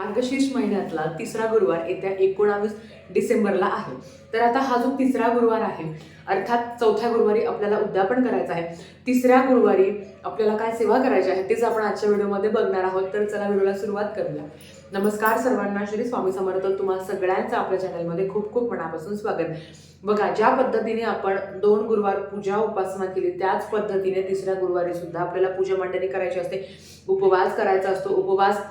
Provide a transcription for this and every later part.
मार्गशीर्ष महिन्यातला तिसरा गुरुवार येत्या एकोणावीस डिसेंबरला आहे. तर आता हा जो तिसरा गुरुवार आहे अर्थात चौथ्या गुरुवारी आपल्याला उद्यापन करायचं आहे तिसऱ्या गुरुवारी आपल्याला काय सेवा करायची आहे तेच आपण आजच्या व्हिडिओमध्ये बघणार आहोत. तर चला व्हिडिओला सुरुवात करूया. नमस्कार सर्वांना श्री स्वामी समर्थ. तुम्हाला सगळ्यांचं आपल्या चॅनलमध्ये खूप खूप मनापासून स्वागत. बघा ज्या पद्धतीने आपण दोन गुरुवार पूजा उपासना केली त्याच पद्धतीने तिसऱ्या गुरुवारी सुद्धा आपल्याला पूजा मांडणी करायची असते. उपवास करायचा असतो. उपवास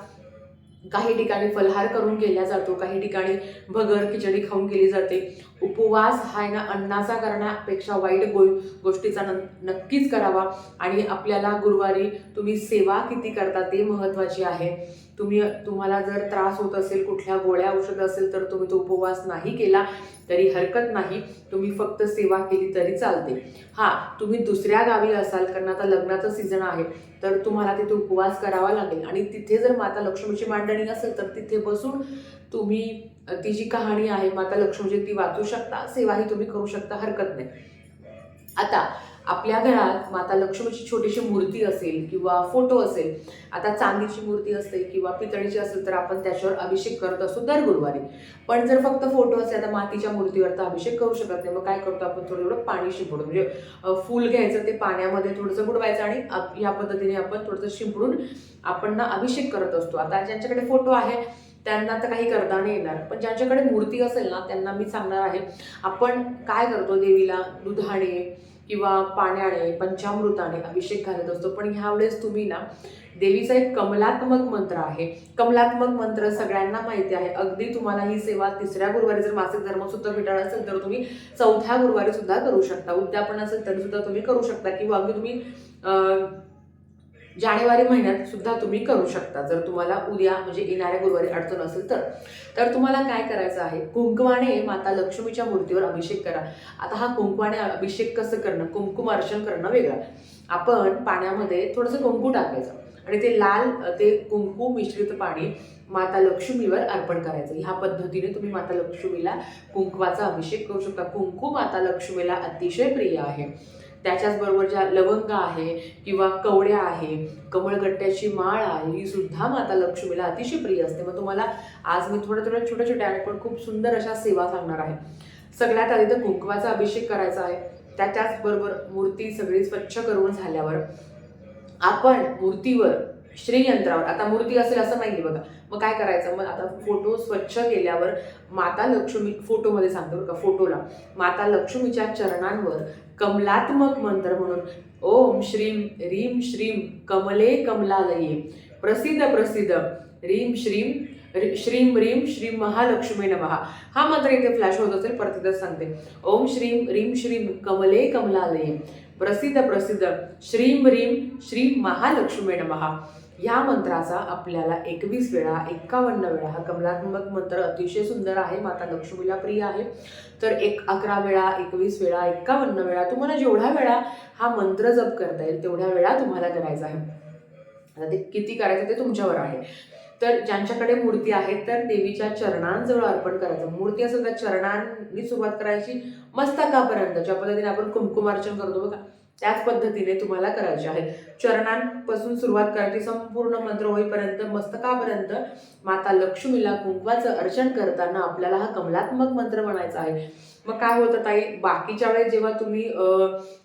काही ठिकाणी फलहार करून केला जातो काही ठिकाणी भगर खिचडी खाऊन केली जाते. उपवास हा आहे ना अन्नाचा करण्यापेक्षा वाईट गो गोष्टीचा न नक्कीच करावा. आणि आपल्याला गुरुवारी तुम्ही सेवा किती करता ते महत्त्वाचे आहे. तुम्ही तुम्हाला जर त्रास होत असेल कुठल्या गोळ्या औषध असेल तर तुम्ही तो उपवास नाही केला तरी हरकत नाही. तुम्ही फक्त सेवा केली तरी चालते. हां तुम्ही दुसऱ्या गावी असाल कारण आता लग्नाचं सीझन आहे तर तुम्हाला तिथे उपवास करावा लागेल. आणि तिथे जर माता लक्ष्मीची मांडणी असेल तर तिथे बसून तुम्ही ती जी कहाणी आहे माता लक्ष्मीची ती वाचू शकता. सेवाही तुम्ही करू शकता हरकत नाही. आता आपल्या घरात माता लक्ष्मीची छोटीशी मूर्ती असेल किंवा फोटो असेल आता चांदीची मूर्ती असेल किंवा पितळीची असेल तर आपण त्याच्यावर अभिषेक करत असतो दर गुरुवारी. पण जर फक्त फोटो असेल तर मातीच्या मूर्तीवर तर अभिषेक करू शकत नाही. मग काय करतो आपण? थोडं थोडं पाणी शिंपडून म्हणजे फूल घ्यायचं ते पाण्यामध्ये थोडंसं बुडवायचं आणि या पद्धतीने आपण थोडंसं शिंपडून आपण ना अभिषेक करत असतो. आता ज्यांच्याकडे फोटो आहे त्यांना तर काही करता नाही येणार. पण ज्यांच्याकडे मूर्ती असेल ना त्यांना मी सांगणार आहे आपण काय करतो देवीला? दुधाने किंवा पाण्याने पंचामृताने अभिषेक घालत असतो. पण ह्यावेळेस तुम्ही ना देवीचा एक कमलात्मक मंत्र आहे. कमलात्मक मंत्र सगळ्यांना माहिती आहे. अगदी तुम्हाला ही सेवा तिसऱ्या गुरुवारी जर मासिक धर्मसूत्र भेटाळ असेल तर तुम्ही चौथ्या गुरुवारी सुद्धा करू शकता. उद्यापन असेल तरी सुद्धा तुम्ही करू शकता. किंवा अगदी तुम्ही जानेवारी महिन्यात सुद्धा तुम्ही करू शकता. जर तुम्हाला उद्या म्हणजे येणाऱ्या गुरुवारी अडचण असेल तर. तर तुम्हाला काय करायचं आहे? कुंकवाने माता लक्ष्मीच्या मूर्तीवर अभिषेक करा. आता हा कुंकवाने अभिषेक कसं करणं? कुंकुम अर्चन करणं वेगळं. आपण पाण्यामध्ये थोडंसं कुंकू टाकायचं. आणि ते लाल ते कुंकू मिश्रित पाणी माता लक्ष्मीवर अर्पण करायचं. ह्या पद्धतीने तुम्ही माता लक्ष्मीला कुंकवाचा अभिषेक करू शकता. कुंकू माता लक्ष्मीला अतिशय प्रिय आहे. त्याच्याचबरोबर ज्या लवंग आहे किंवा कवड्या आहे कमळगट्ट्याची माळ आहे ही सुद्धा माता लक्ष्मीला अतिशय प्रिय असते. मग तुम्हाला आज मी थोड्या थोड्या छोट्या छोट्या आणि पण खूप सुंदर अशा सेवा सांगणार आहे. सगळ्यात आधी तर कुंकवाचा अभिषेक करायचा आहे. त्याच्याचबरोबर मूर्ती सगळी स्वच्छ करून झाल्यावर आपण मूर्तीवर श्रीयंत्रावर. आता मूर्ती असेल असं नाही बघा. मग काय करायचं? मग आता फोटो स्वच्छ केल्यावर माता लक्ष्मी फोटोमध्ये सांगतो बरं का फोटोला. माता लक्ष्मीच्या चरणांवर कमलात्मक मंत्र म्हणून ओम श्रीम रीम श्रीम कमले कमलालये. प्रसिद्ध प्रसिद्ध. रीम श्रीम रि- श्रीम रीम श्रीम महालक्ष्मी नमहा हा मंत्र इथे फ्लॅश होत असेल परत एकदा सांगते. ओम श्रीम रीम श्रीम कमले कमलालये. प्रसिद्ध प्रसिद्ध. श्रीम ह्रीम श्री महालक्ष्मी नमहा या मंत्राचा आपल्याला एकवीस वेळा एक्कावन्न वेळा हा कमलात्मक मंत्र अतिशय सुंदर आहे माता लक्ष्मीला प्रिय आहे. तर एक अकरा वेळा एकवीस वेळा एक्कावन्न वेळा तुम्हाला जेवढ्या वेळा हा मंत्र जप करता येईल तेवढ्या वेळा तुम्हाला करायचा आहे. आता ते किती करायचं ते तुमच्यावर आहे. तर ज्यांच्याकडे मूर्ती आहेत तर देवीच्या चरणांजवळ अर्पण करायचं. मूर्ती असेल तर चरणांनी सुरुवात करायची मस्तकापर्यंत ज्या पद्धतीने आपण कुंकुमार्चन करतो बघा. त्याच पद्धतीने तुम्हाला करायचे आहे. चरणांपासून सुरुवात करायची संपूर्ण मंत्र होईपर्यंत मस्तकापर्यंत माता लक्ष्मीला कुंकवाचं अर्चन करताना आपल्याला हा कमलात्मक मंत्र म्हणायचा आहे. मग काय होतं ताई? बाकीच्या वेळेस जेव्हा तुम्ही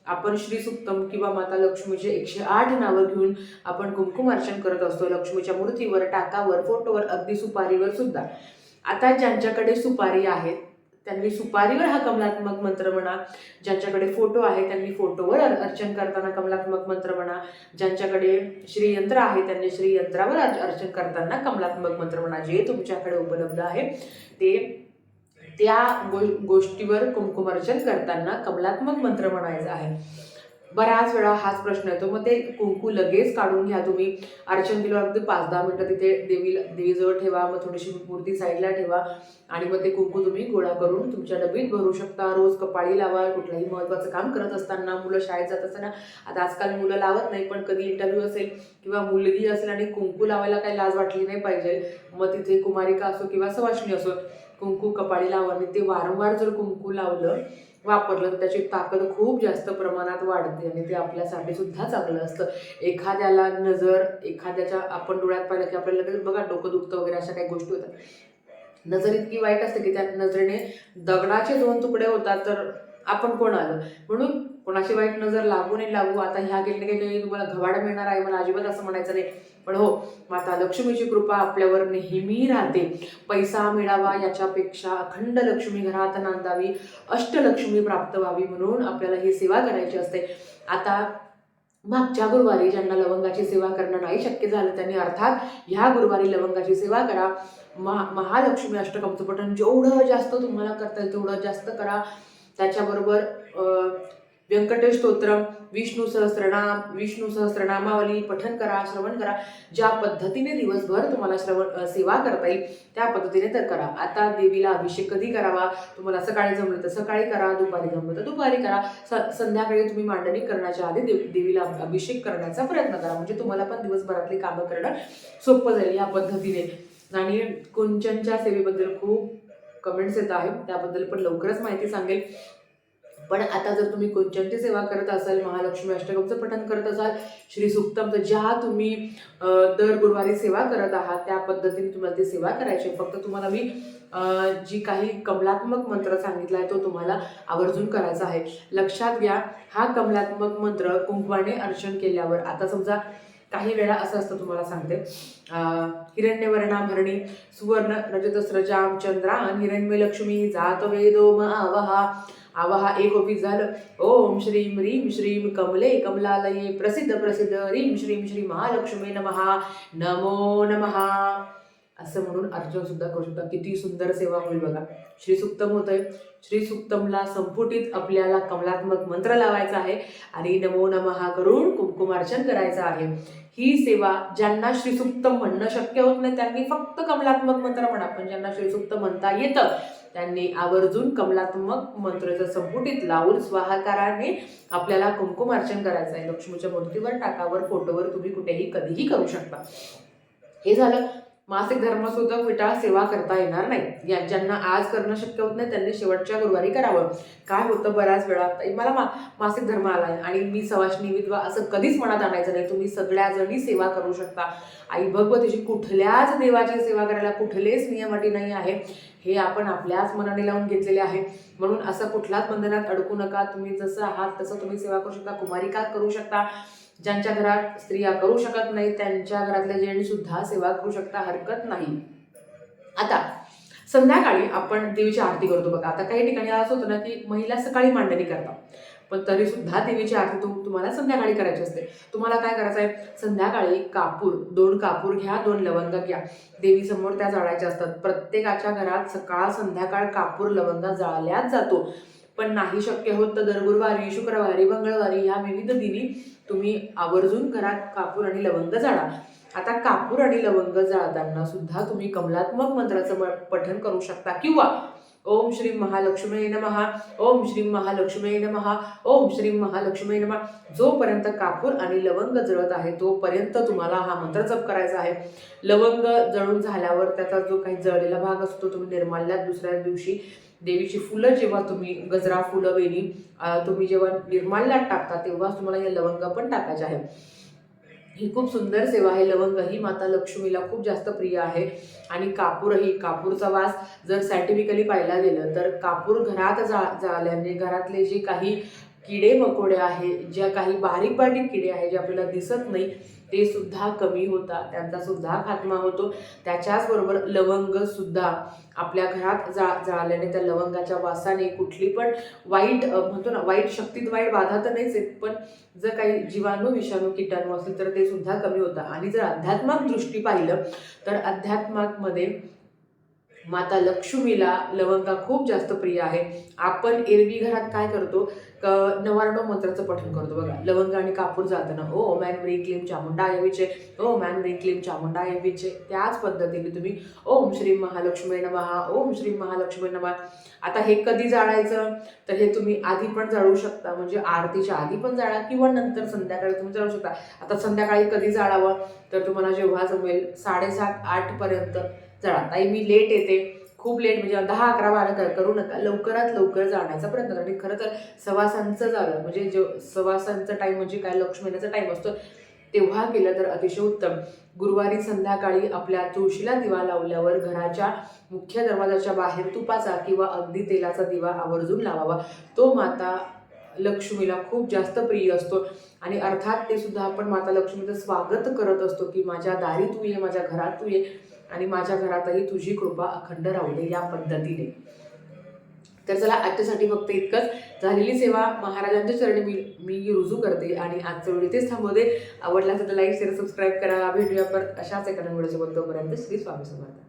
आपण श्री सुक्तम किंवा माता लक्ष्मीचे एकशे आठ नावं घेऊन आपण कुंकुम अर्चन करत असतो लक्ष्मीच्या मूर्तीवर टाकावर फोटोवर अगदी सुपारीवर सुद्धा. आता ज्यांच्याकडे सुपारी आहेत त्यांनी सुपारीवर हा कमलात्मक मंत्र म्हणा ज्यांच्याकडे फोटो आहे त्यांनी फोटोवर अर्चन करताना कमलात्मक मंत्र म्हणा ज्यांच्याकडे श्रीयंत्र आहे त्यांनी श्रीयंत्रावर अर्चन करताना कमलात्मक मंत्र म्हणा जे तुमच्याकडे उपलब्ध आहे ते त्या गो गोष्टीवर कुंकुमार्चन करताना कमलात्मक मंत्र म्हणायचा आहे. बऱ्याच वेळा हाच प्रश्न येतो. मग ते कुंकू लगेच काढून घ्या तुम्ही. अर्चन दिलं अगदी पाच दहा मिनटं तिथे देवीला देवीजवळ ठेवा मग थोडीशी मूर्ती साईडला ठेवा आणि मग ते कुंकू तुम्ही गोळा करून तुमच्या डबीत भरू शकता. रोज कपाळी लावा कुठलंही महत्त्वाचं काम करत असताना मुलं शाळेत जात असताना. आता आजकाल मुलं लावत नाही पण कधी इंटरव्ह्यू असेल किंवा मुलगी असेल आणि कुंकू लावायला काही लाज वाटली नाही पाहिजे मग तिथे कुमारिका असो किंवा सवाशिणी असो कुंकू कपाळी लावा. आणि ते वारंवार जर कुंकू लावलं वापरलं तर त्याची ताकद खूप जास्त प्रमाणात वाढते आणि ते आपल्यासाठी सुद्धा चांगलं असतं. एखाद्याला नजर एखाद्याच्या आपण डोळ्यात पाहिलं की आपल्याला लगेच बघा डोकं दुखतं वगैरे अशा काही गोष्टी होतात. नजर इतकी वाईट असते की त्या नजरेने दगडाचे दोन तुकडे होतात तर आपण कोण आलं? म्हणून कोणाची वाईट नजर लागू नाही लागू. आता ह्या गेल्याने गेले तुम्हाला घवाड मिळणार आहे मला अजिबात असं म्हणायचं नाही. पण हो माता लक्ष्मीची कृपा आपल्यावर नेहमी राहते. पैसा मिळावा याच्यापेक्षा अखंड लक्ष्मी घरात नांदावी अष्टलक्ष्मी प्राप्त व्हावी म्हणून आपल्याला ही सेवा करायची असते. आता मागच्या गुरुवारी ज्यांना लवंगाची सेवा करणं नाही शक्य झालं त्यांनी अर्थात ह्या गुरुवारी लवंगाची सेवा करा. महा महालक्ष्मी अष्टकमचं पठण जेवढं जास्त तुम्हाला करता येईल तेवढं जास्त करा. त्याच्याबरोबर व्यंकटेश स्तोत्रम विष्णू सहस्रनाम विष्णू सहस्रनामावली पठन करा श्रवण करा. ज्या पद्धतीने दिवसभर तुम्हाला श्रवण सेवा करता येईल त्या पद्धतीने तर करा. आता देवीला अभिषेक कधी करावा? तुम्हाला सकाळी जमलं तर सकाळी करा दुपारी जमलं तर दुपारी करा. स- संध्याकाळी तुम्ही मांडणी करण्याच्या आधी देव देवीला अभिषेक करण्याचा प्रयत्न करा. म्हणजे तुम्हाला पण दिवसभरातली कामं करणं सोपं जाईल या पद्धतीने. आणि कुंचनच्या सेवेबद्दल खूप कमेंट्स येत आहेत. त्याबद्दल पण लवकरच माहिती सांगेल. पण आता जर तुम्ही कुंचनची सेवा करत असाल महालक्ष्मी अष्टकमचं पठण करत असाल श्री सुक्तमचं ज्या तुम्ही दर गुरुवारी सेवा करत आहात त्या पद्धतीने तुम्हाला ती सेवा करायची आहे. फक्त तुम्हाला मी जी काही कमलात्मक मंत्र सांगितला आहे तो तुम्हाला आवर्जून करायचा आहे लक्षात घ्या हा कमलात्मक मंत्र कुंकवाने अर्चन केल्यावर आता समजा काही वेळा असं असतं तुम्हाला सांगते. हिरण्यवर्णाभरणी सुवर्ण रजतस्रजाम चंद्रान हिरण्य लक्ष्मी जात वेदो आवहा आवहा एक ओपी झालं ओम श्रीम रीम श्रीम कमले कमलालये प्रसिद्ध प्रसिद्ध रीम श्रीम श्री महालक्ष्मी नमहा नमो नमहा असं म्हणून अर्चन सुद्धा करू शकता किती सुंदर सेवा होईल बघा. श्री सुक्तम होत आहे श्री सुक्तमला संपुटीत आपल्याला कमलात्मक मंत्र लावायचा आहे आणि नमो नमहा करून कुंकुमार्चन करायचं आहे. ही सेवा ज्यांना श्रीसुक्त म्हणणं शक्य होत नाही त्यांनी फक्त कमलात्मक मंत्र म्हणा. पण ज्यांना श्रीसुक्त म्हणता येतं त्यांनी आवर्जून कमलात्मक मंत्राचं संपुटीत लावून स्वाहाकाराने आपल्याला कुंकुमार्चन करायचं आहे. लक्ष्मीच्या मूर्तीवर टाकावर फोटोवर तुम्ही कुठेही कधीही करू शकता. हे झालं. मासिक धर्मसुद्धा विटाळ सेवा करता येणार नाही. या ज्यांना आज करणं शक्य होत नाही त्यांनी शेवटच्या गुरुवारी करावं. काय होतं बऱ्याच वेळा मला मा मासिक धर्म आला आहे आणि मी सवाशनी विधवा असं कधीच मनात आणायचं नाही. तुम्ही सगळ्याजणी सेवा करू शकता. आई भगवतीची कुठल्याच देवाची सेवा करायला कुठलेच नियमटी नाही आहे. हे आपण आपल्याच मनाने लावून घेतलेले आहे. म्हणून असं कुठल्याच बंधनात अडकू नका. तुम्ही जसं आहात तसं तुम्ही सेवा करू शकता. कुमारिका करू शकता. ज्यांच्या घरात स्त्रिया करू शकत नाही त्यांच्या घरातल्या जेंट्स सुद्धा सेवा करू शकता हरकत नाही. आता संध्याकाळी आपण देवीची आरती करतो बघा. आता काही ठिकाणी असं होतं ना की महिला सकाळी मांडणी करतात. पण तरी सुद्धा देवीची आरती तुम तुम्हाला संध्याकाळी करायची असते. तुम्हाला काय करायचं आहे? संध्याकाळी कापूर दोन कापूर घ्या दोन लवंग घ्या. देवीसमोर त्या जाळायच्या असतात. प्रत्येकाच्या घरात सकाळ संध्याकाळ कापूर लवंग जाळल्याच जातो. पण नाही शक्य होत तर दर गुरुवारी शुक्रवारी मंगळवारी ह्या विविध दिनी तुम्ही आवर्जून घरात कापूर आणि लवंग जाळा आता कापूर आणि लवंग जाळताना सुद्धा तुम्ही कमलात्मक मंत्राचं पठण करू शकता किंवा ओम श्री महालक्ष्मी नमहा ओम श्री महालक्ष्मी नमहा ओम श्री महालक्ष्मी नमः. जोपर्यंत कापूर आणि लवंग जळत आहे तोपर्यंत तुम्हाला हा मंत्र जप करायचा आहे. लवंग जळून झाल्यावर त्याचा जो काही जळलेला भाग असतो तुम्ही निर्माल्यात दुसऱ्या दिवशी देवीची फुलं जेव्हा तुम्ही गजरा फुलं वेणी तुम्ही जेव्हा निर्माल्यात टाकता तेव्हा तुम्हाला हे लवंग पण टाकायचे आहे ही खूप सुंदर सेवा आहे. लवंग ही माता लक्ष्मीला खूप जास्त प्रिय आहे. आणि कापूरही कापूरचा वास जर सायंटिफिकली पाहायला गेलं तर कापूर घरात जा झाल्याने घरातले जे काही किडे मकोडे आहे ज्या काही बारीक बारीक किडे आहे जे आपल्याला दिसत नाही ते सुद्धा कमी होतात त्यांचा सुद्धा खात्मा होतो. त्याच्याचबरोबर लवंग सुद्धा आपल्या घरात जा जाळल्याने त्या लवंगाच्या वासाने कुठली पण वाईट म्हणतो ना वाईट शक्तीत वाईट बाधा तर नाहीच आहेत पण जर काही जीवाणू विषाणू किटाणू असेल तर ते सुद्धा कमी होतात. आणि जर अध्यात्माक दृष्टी पाहिलं तर अध्यात्माकमध्ये माता लक्ष्मीला लवंगा खूप जास्त प्रिय आहे. आपण एरवी घरात काय करतो? क नवारणो मंत्राचं पठण करतो. बघा लवंग आणि कापूर जाताना ओ मॅन ब्री क्लीम चामुंडा येवीचे. ओ मॅन ब्री क्लीम चामुंडा येवीचे. त्याच पद्धतीने तुम्ही ओम श्री महालक्ष्मी नमहा ओम श्री महालक्ष्मी नमहा आता हे कधी जाळायचं? तर हे तुम्ही आधी पण जाळू शकता. म्हणजे आरतीच्या आधी पण जाळा किंवा नंतर संध्याकाळी तुम्ही जाळू शकता. आता संध्याकाळी कधी जाळावं? तर तुम्हाला जेव्हा जमेल साडेसात आठपर्यंत चला ताई मी लेट येते. खूप लेट म्हणजे दहा अकरा बारा कर- करू नका. लवकरात लवकर जाण्याचा प्रयत्न करा. आणि खरं तर सवासांचं झालं म्हणजे जो सवासांचा टाईम म्हणजे काय लक्ष्मीचा टाईम असतो तेव्हा केलं तर अतिशय उत्तम. गुरुवारी संध्याकाळी आपल्या तुळशीला दिवा लावल्यावर घराच्या मुख्य दरवाजाच्या बाहेर तुपाचा किंवा अगदी तेलाचा दिवा आवर्जून लावावा. तो माता लक्ष्मीला खूप जास्त प्रिय असतो. आणि अर्थात ते सुद्धा आपण माता लक्ष्मीचं स्वागत करत असतो की माझ्या दारी तू ये माझ्या घरात तू ये. आणि माझ्या घरातही तुझी कृपा अखंड राहू दे या पद्धतीने. तर चला आजच्यासाठी फक्त इतकंच. झालेली सेवा महाराजांच्या चरणी मी मी रुजू करते आणि आजचं व्हिडिओ इथेच थांबवते. आवडला असेल तर लाईक शेअर सबस्क्राईब करा. भेटूया परत अशाच एका व्हिडिओसोबत. तोपर्यंत श्री स्वामी समर्थ.